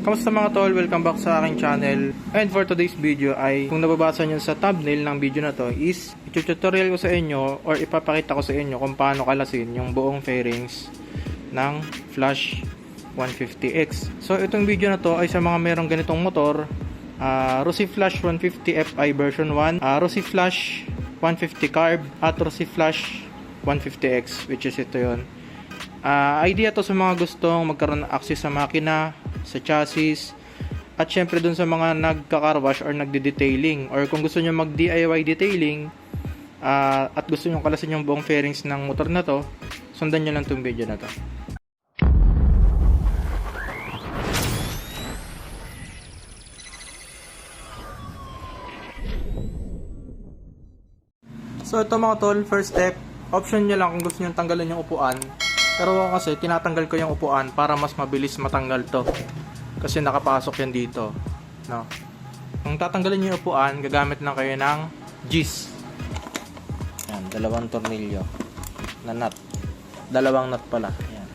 Kamusta mga tol? Welcome back sa aking channel. And for today's video ay kung nababasa nyo sa thumbnail ng video na to is tutorial ko sa inyo or ipapakita ko sa inyo kung paano kalasin yung buong fairings ng Flash 150X. So itong video na to ay sa mga merong ganitong motor uh, Rossi Flash 150 Fi version 1, uh, Rossi Flash 150 Carb at Rossi Flash 150X which is ito yon. Ah, idea to sa mga gustong magkaroon ng access sa makina, sa chassis, at syempre dun sa mga nagka-carwash or nagde-detailing or kung gusto nyo mag-DIY detailing ah, at gusto nyo kalasin yung buong fairings ng motor na to, sundan nyo lang tong video na to. So ito mga tol, first step, option nyo lang kung gusto nyo tanggalin yung upuan. Pero ako kasi tinatanggal ko yung upuan para mas mabilis matanggal to. Kasi nakapasok yan dito. No? Kung tatanggalin nyo yung upuan, gagamit lang kayo ng G's. Yan, dalawang tornilyo na nut. Dalawang nut pala. Yan.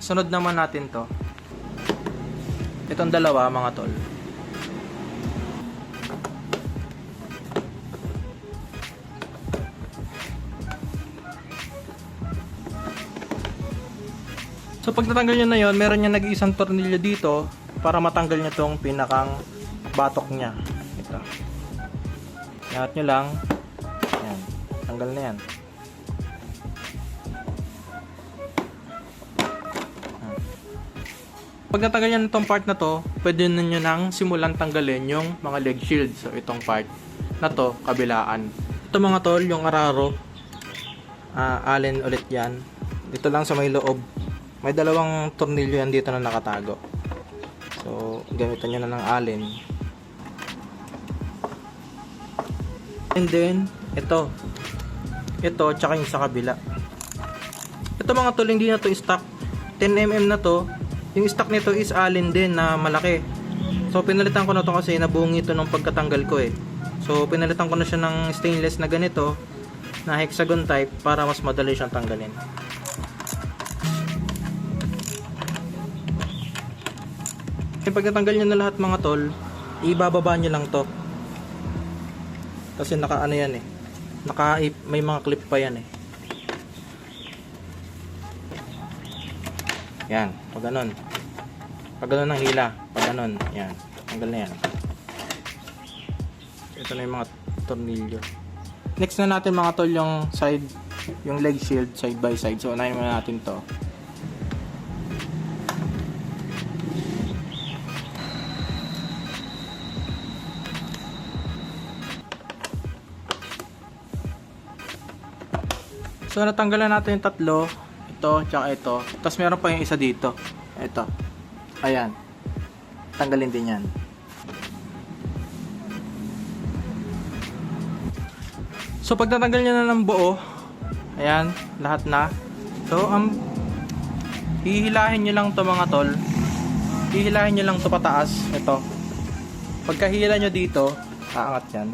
Sunod naman natin to. Itong dalawa mga tol. So pag natanggal nyo na yon, meron niya nag-iisang tornilyo dito para matanggal niya tong pinakang batok niya. Ito. Iangat nyo lang. Yan. Tanggal na yan. Pag natanggal nyo itong part na to, pwede na nyo nang simulan tanggalin yung mga leg shield. So, itong part na to, kabilaan. Ito mga tol, yung araro. Ah, allen ulit yan. Dito lang sa may loob. May dalawang tornilyo yan dito na nakatago. So, gamitan nyo na ng allen. And then, ito. Ito, tsaka yung sa kabila. Ito mga tol, hindi na to stock. 10mm na to. Yung stock nito is allen din na malaki. So pinalitan ko na to kasi nabuong ito nung pagkatanggal ko eh. So pinalitan ko na siya ng stainless na ganito na hexagon type para mas madali siyang tanggalin. E pag natanggal nyo na lahat mga tol, ibababa nyo lang to. Kasi naka ano yan eh. Naka may mga clip pa yan eh. Yan, pag ganun. Pag ganun ang hila, pag ganun, yan. Tanggal na yan. Ito na yung mga tornilyo. Next na natin mga tol yung side, yung leg shield side by side. So, unahin muna natin to. So, natanggalan natin yung tatlo. Ito, tsaka ito. Tapos meron pa yung isa dito. Ito. Ayan. Tanggalin din yan. So, pag natanggal nyo na ng buo, ayan, lahat na. So, ang hihilahin nyo lang to mga tol. Hihilahin nyo lang to pataas. Ito. Pagkahila nyo dito, aangat yan.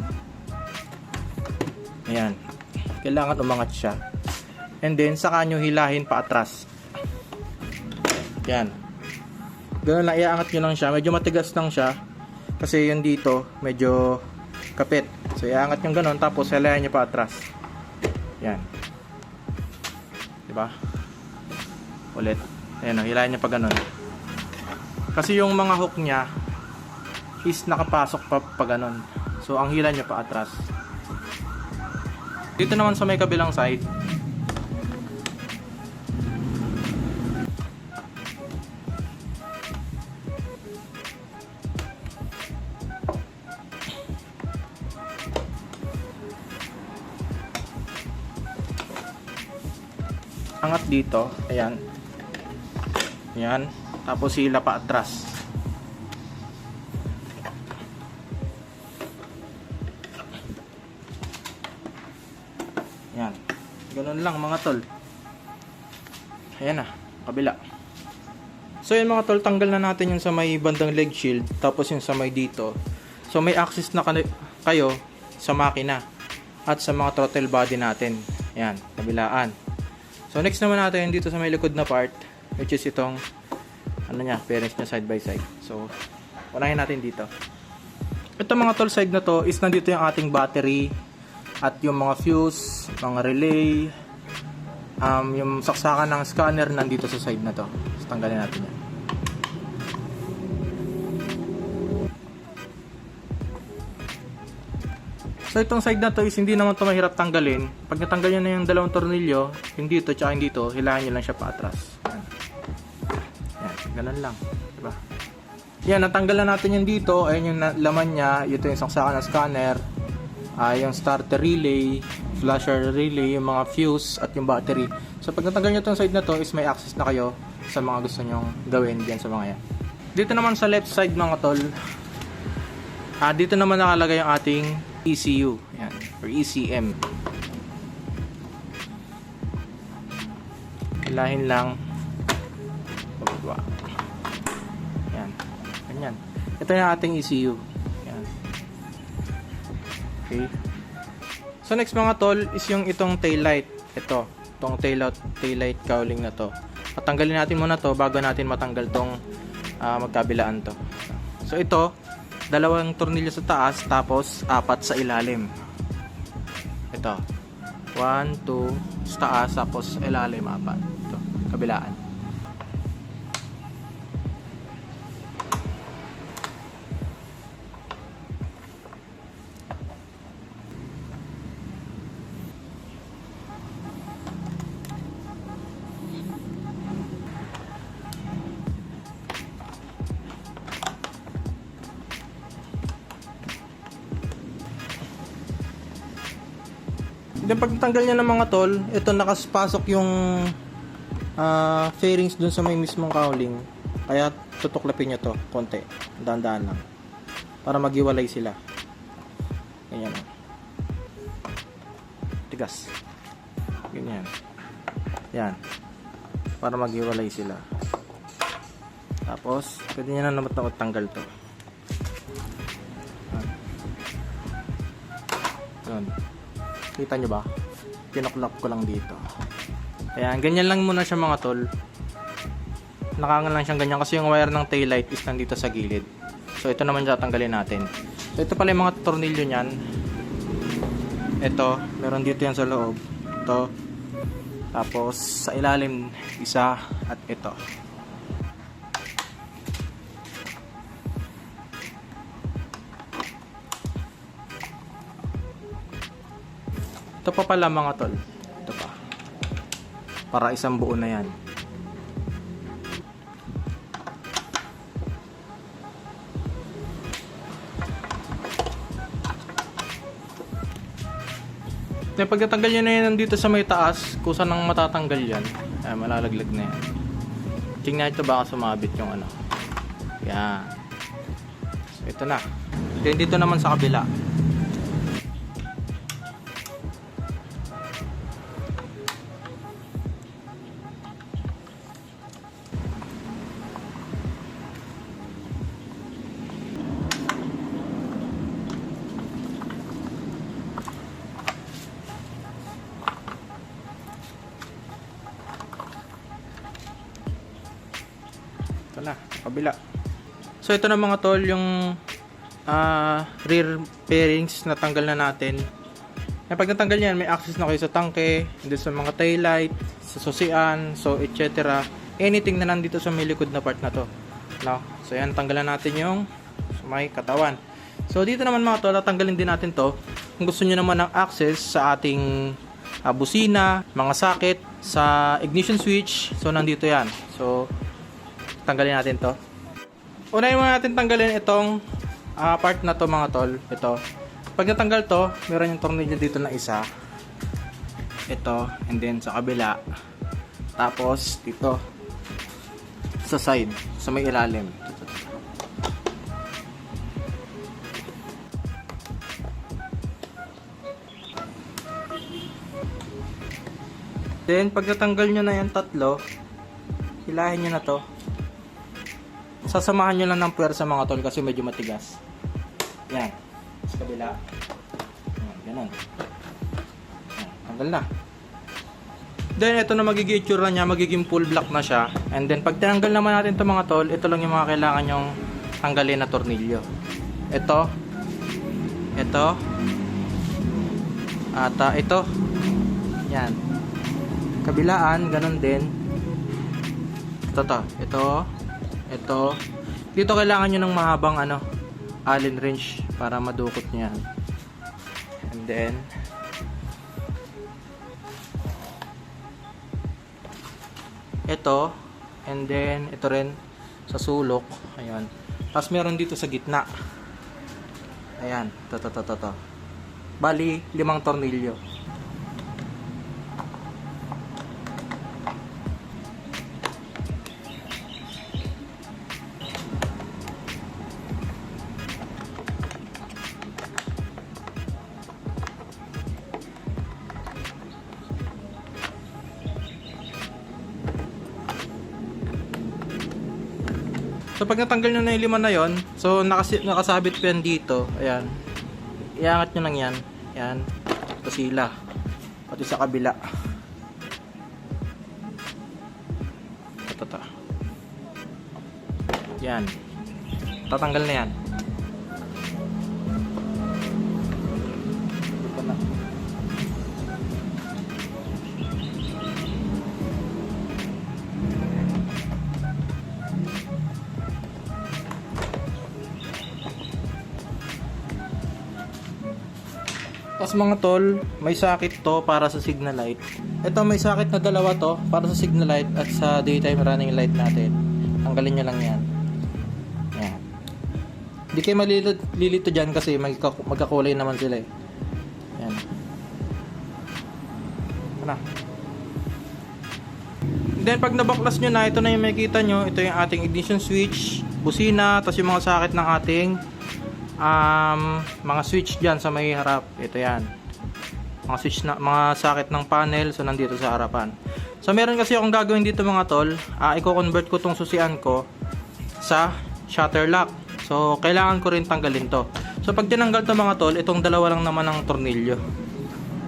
Ayan. Kailangan umangat siya. And then, saka nyo hilahin pa atras. Yan. Ganun lang, iaangat nyo lang siya. Medyo matigas lang siya. Kasi yun dito, medyo kapit. So, iaangat nyo ganun, tapos hilahin nyo pa atras. Yan. Diba? Ulit. Ayan o, hilahin nyo pa ganun. Kasi yung mga hook niya is nakapasok pa pa ganun. So, ang hila nyo pa atras. Dito naman sa may kabilang side, angat dito. Ayan. Ayan. Tapos hila pa atras ayan. Ganun lang mga tol. Ayan na kabila. So yun mga tol tanggal na natin yung sa may bandang leg shield tapos yung sa may dito. So may access na kayo sa makina at sa mga throttle body natin. Yan, kabilaan. So next naman natin dito sa may likod na part which is itong ano niya, bearings niya side by side. So unahin natin dito. Ito mga tol side na to is nandito yung ating battery at yung mga fuse, mga relay, um, yung saksakan ng scanner nandito sa side na to. So tanggalin natin yan. So itong side na to is hindi naman to mahirap tanggalin. Pag natanggal nyo na yung dalawang tornilyo, yung dito tsaka yung dito, hilahan nyo lang siya paatras. Yan. Yan, ganun lang. Diba? Yan, natanggal na natin yung dito. Ayun yung laman niya. Ito yung saksakan ng scanner. ah yung starter relay, flasher relay, yung mga fuse at yung battery. So pag natanggal nyo itong side na to is may access na kayo sa mga gusto nyong gawin dyan sa mga yan. Dito naman sa left side mga tol, ah dito naman nakalagay yung ating ECU. Yan, or ECM. Hilahin lang. Pababa. Yan. Ganyan. Ito yung ating ECU. Yan. Okay. So next mga tol is yung itong tail light. Ito, itong tail light, cowling na to. Patanggalin natin muna to bago natin matanggal tong ah, magkabilaan to. So ito, dalawang tornilyo sa taas tapos apat sa ilalim. Ito. 1 2 sa taas tapos ilalim apat. Ito, kabilaan. Then pag tanggal niya ng mga tol, ito nakaspasok yung ah, fairings dun sa may mismong cowling. Kaya tutuklapin niya to konti. Dahan-dahan lang. Para maghiwalay sila. Ganyan. Tigas. Ganyan. Yan. Para maghiwalay sila. Tapos, pwede niya na naman tanggal to. Yan. Kita nyo ba? Pinoklap ko lang dito. Ayan, ganyan lang muna siya mga tol. Nakangan lang siyang ganyan kasi yung wire ng taillight is nandito sa gilid. So ito naman tatanggalin natin. So ito pala yung mga tornilyo niyan. Ito, meron dito yan sa loob. Ito. Tapos sa ilalim isa at ito. Ito pa pala mga tol. Ito pa. Para isang buo na yan. Then pag natanggal nyo na yan dito sa may taas, kusa nang matatanggal yan, ay malalaglag na yan. Tingnan ito baka sumabit yung ano. Yan. So, ito na. Then dito naman sa kabila. Ito na, kabila. So ito na mga tol yung ah, rear bearings na tanggal na natin. Na pag natanggal yan, may access na kayo sa tangke, dito sa mga taillight, sa susian, so etc. Anything na nandito sa may likod na part na to. No? So yan, tanggalan natin yung may katawan. So dito naman mga tol, tatanggalin din natin to. Kung gusto nyo naman ng access sa ating ah, busina, mga socket, sa ignition switch, so nandito yan. So tanggalin natin to. Unahin muna natin tanggalin itong ah, part na to mga tol. Ito. Pag natanggal to, meron yung tornilyo dito na isa. Ito. And then sa kabila. Tapos dito. Sa side. Sa may ilalim. Then pag natanggal nyo na yung tatlo, hilahin nyo na to sasamahan nyo lang ng puwersa mga tol kasi medyo matigas. Yan. Sa kabila. Ganun. Yan, Tanggal na. Then, ito na magiging itsura niya, magiging full black na siya. And then, pag tinanggal naman natin ito mga tol, ito lang yung mga kailangan yung tanggalin na tornilyo. Ito. Ito. At ah, ito. Yan. Kabilaan, ganun din. Ito to. Ito. Ito. Dito kailangan nyo ng mahabang ano, allen wrench para madukot nyo yan. And then, ito and then ito rin sa sulok ayan tapos meron dito sa gitna ayan to to to to, to. bali limang tornilyo So pag natanggal nyo na yung lima na yon, so nakasi- nakasabit ko yan dito. Ayan. Iangat nyo lang yan. Yan. Ito sila. Pati sa kabila. Ito ta. Yan. Tatanggal na yan. Tapos mga tol, may sakit to para sa signal light. Ito may sakit na dalawa to para sa signal light at sa daytime running light natin. Tanggalin nyo lang yan. Yan. Hindi kayo malilito lilito dyan kasi magka- magkakulay naman sila eh. Yan. Ano? Then pag nabaklas nyo na, ito na yung makikita nyo. Ito yung ating ignition switch, busina, tapos yung mga sakit ng ating um, mga switch dyan sa may harap. Ito yan. Mga switch na, mga sakit ng panel, so nandito sa harapan. So meron kasi akong gagawin dito mga tol. Uh, i-convert ko tong susian ko sa shutter lock. So kailangan ko rin tanggalin to. So pag tinanggal to mga tol, itong dalawa lang naman ang tornilyo.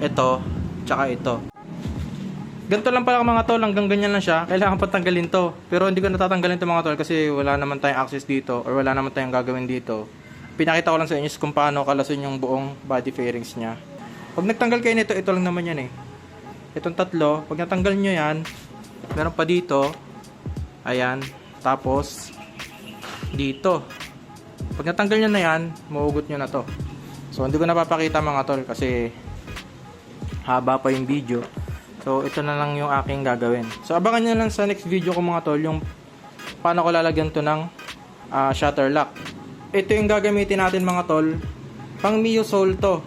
Ito, tsaka ito. Ganito lang pala mga tol, hanggang ganyan lang siya. Kailangan pa tanggalin to. Pero hindi ko natatanggalin to mga tol kasi wala naman tayong access dito or wala naman tayong gagawin dito. Pinakita ko lang sa inyo kung paano kalasin yung buong body fairings niya. Pag nagtanggal kayo nito, ito lang naman yan eh. Itong tatlo, pag natanggal nyo yan, meron pa dito. Ayan. Tapos, dito. Pag natanggal nyo na yan, maugot nyo na to. So, hindi ko napapakita mga tol kasi haba pa yung video. So, ito na lang yung aking gagawin. So, abangan nyo lang sa next video ko mga tol, yung paano ko lalagyan to ng ah, shutter lock. Ito yung gagamitin natin mga tol. Pang Mio Soul to.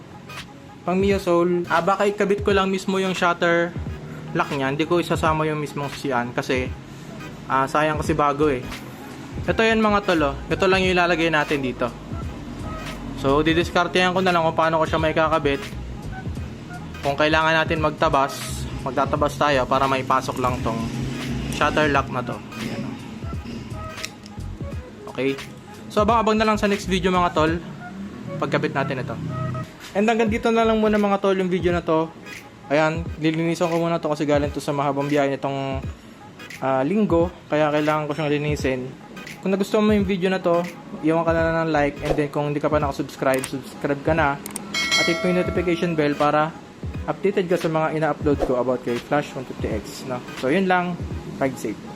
Pang Mio Soul. Ah, baka ikabit ko lang mismo yung shutter lock niya. Hindi ko isasama yung mismong susian kasi ah, sayang kasi bago eh. Ito yan mga tol oh. Ito lang yung ilalagay natin dito. So, didiskartehan ko na lang kung paano ko siya may kakabit. Kung kailangan natin magtabas, magtatabas tayo para may pasok lang tong shutter lock na to. Ayan, oh. Okay. So abang-abang na lang sa next video mga tol. Pagkabit natin ito. And hanggang dito na lang muna mga tol yung video na to. Ayan, lilinisan ko muna to kasi galing to sa mahabang biyahe nitong ah, linggo. Kaya kailangan ko siyang linisin. Kung nagustuhan mo yung video na to, iwan ka na lang ng like. And then kung hindi ka pa nakasubscribe, subscribe ka na. At hit mo yung notification bell para updated ka sa mga ina-upload ko about kay Flash 150X. No? So yun lang. Ride safe.